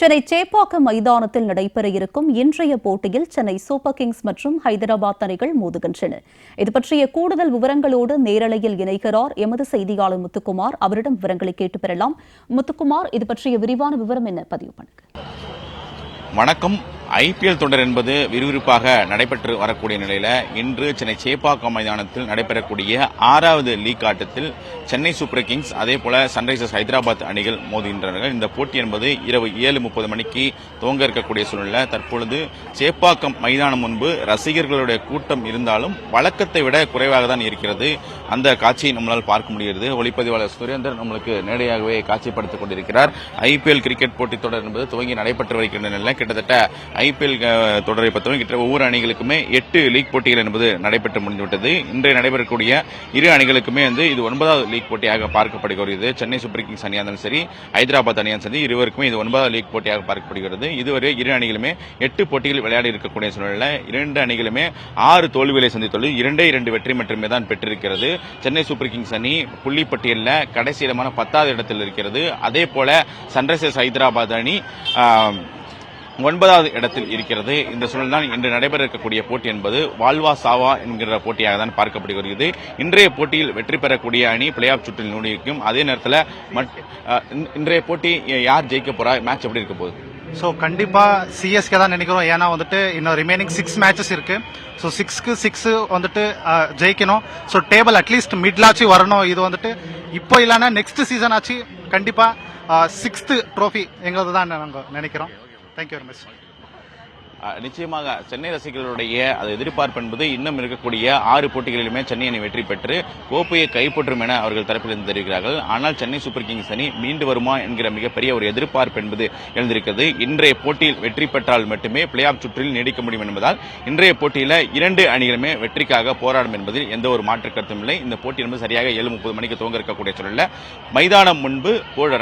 சென்னை சேப்பாக்கம் மைதானத்தில் நடைபெற இருக்கும் இன்றைய போட்டியில் சென்னை சூப்பர் கிங்ஸ் மற்றும் ஹைதராபாத் அணிகள் மோதுகின்றன. இது பற்றிய கூடுதல் விவரங்களோடு நேரலையில் இணைகிறார் எமது செய்தியாளர் முத்துக்குமார். அவரிடம் விவரங்களை கேட்டு பெறலாம். முத்துக்குமார் இது பற்றிய விரிவான விவரம் என்ன? பதிவு பண்ணுங்க. வணக்கம். ஐபிஎல் தொடர் என்பது விறுவிறுப்பாக நடைபெற்று வரக்கூடிய நிலையில் இன்று சென்னை சேப்பாக்கம் மைதானத்தில் நடைபெறக்கூடிய ஆறாவது லீக் ஆட்டத்தில் சென்னை சூப்பர் கிங்ஸ் அதே போல சன்ரைசர்ஸ் ஹைதராபாத் அணிகள் மோதுகின்றனர் இந்த போட்டி என்பது இரவு ஏழு முப்பது மணிக்கு துவங்க இருக்கக்கூடிய சூழ்நிலை தற்பொழுது சேப்பாக்கம் மைதானம் முன்பு ரசிகர்களுடைய கூட்டம் இருந்தாலும் வழக்கத்தை விட குறைவாக தான் இருக்கிறது. அந்த காட்சியை நம்மளால் பார்க்க முடிகிறது. ஒளிப்பதிவாளர் சுரேந்தர் நம்மளுக்கு நேரடியாகவே காட்சிப்படுத்திக் கொண்டிருக்கிறார். ஐபிஎல் கிரிக்கெட் போட்டித் தொடர் என்பது துவங்கி நடைபெற்று வருகின்ற நிலையில் கிட்டத்தட்ட ஐபிஎல் தொடரை பொறுத்தவரை கிட்ட ஒவ்வொரு அணிகளுக்குமே எட்டு லீக் போட்டிகள் என்பது நடைபெற்று முடிந்துவிட்டது. இன்றைய நடைபெறக்கூடிய இரு அணிகளுக்குமே வந்து இது ஒன்பதாவது லீக் போட்டியாக பார்க்கப்படுகிறது. சென்னை சூப்பர் கிங்ஸ் அணியாக இருந்தாலும் சரி ஹைதராபாத் அணியாக சரி இருவருக்குமே இது ஒன்பதாவது லீக் போட்டியாக பார்க்கப்படுகிறது. இதுவரை இரு அணிகளுமே எட்டு போட்டிகள் விளையாடி இருக்கக்கூடிய சூழ்நிலையில் இரண்டு அணிகளுமே ஆறு தோல்விகளை சந்தித்துள்ளது. இரண்டே இரண்டு வெற்றி மட்டுமே தான் பெற்றிருக்கிறது. சென்னை சூப்பர் கிங்ஸ் அணி புள்ளிப்பட்டியலில் கடைசி இடமான பத்தாவது இடத்தில் இருக்கிறது. அதே போல சன்ரைசர்ஸ் ஹைதராபாத் அணி ஒன்பதாவது இடத்தில் இருக்கிறது. இந்த சூழல் தான் இன்று நடைபெற இருக்கக்கூடிய போட்டி என்பது வால்வா சாவா என்கிற போட்டியாக தான் பார்க்கப்படுகிறது. இன்றைய போட்டியில் வெற்றி பெறக்கூடிய அணி பிளே ஆஃப் சுற்றில் நுழைக்கும் அதே நேரத்தில் மட்- இன்றைய போட்டி யார் ஜெயிக்க போறா? மேட்ச் எப்படி இருக்க போகுது? ஸோ கண்டிப்பாக சிஎஸ்கே தான் நினைக்கிறோம். ஏன்னா வந்துட்டு இன்னும் ரிமைனிங் சிக்ஸ் மேட்சஸ் இருக்கு. ஸோ சிக்ஸ்க்கு சிக்ஸ் வந்துட்டு ஜெயிக்கணும். ஸோ டேபிள் அட்லீஸ்ட் மிட்லாச்சு வரணும். இது வந்துட்டு இப்போ இல்லைன்னா நெக்ஸ்ட் சீசன் ஆச்சு. கண்டிப்பாக சிக்ஸ்த்து ட்ரோஃபி எங்களது தான் நாங்கள் நினைக்கிறோம். தேங்க்யூ வெரி மச் நிச்சயமாக சென்னை ரசிகர்களுடைய அது எதிர்பார்ப்பு என்பது இன்னும் இருக்கக்கூடிய ஆறு போட்டிகளிலுமே சென்னை அணி வெற்றி பெற்று கோப்பையை கைப்பற்றும் என அவர்கள் தரப்பிலிருந்து தெரிவிக்கிறார்கள் ஆனால் சென்னை சூப்பர் கிங்ஸ் அணி மீண்டு வருமா என்கிற மிகப்பெரிய ஒரு எதிர்பார்ப்பு என்பது எழுந்திருக்கிறது. இன்றைய போட்டியில் வெற்றி பெற்றால் மட்டுமே பிளே ஆஃப் சுற்றில் நீடிக்க முடியும் என்பதால் இன்றைய போட்டியில் இரண்டு அணிகளுமே வெற்றிக்காக போராடும் என்பதில் எந்த ஒரு மாற்று கருத்தும் இல்லை. இந்த போட்டி என்பது சரியாக ஏழு முப்பது மணிக்கு துவங்க இருக்கக்கூடிய சூழலில். மைதானம் முன்பு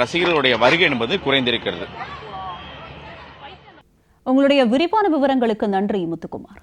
ரசிகர்களுடைய வருகை என்பது குறைந்திருக்கிறது. உங்களுடைய விரிவான விவரங்களுக்கு நன்றி முத்துக்குமார்.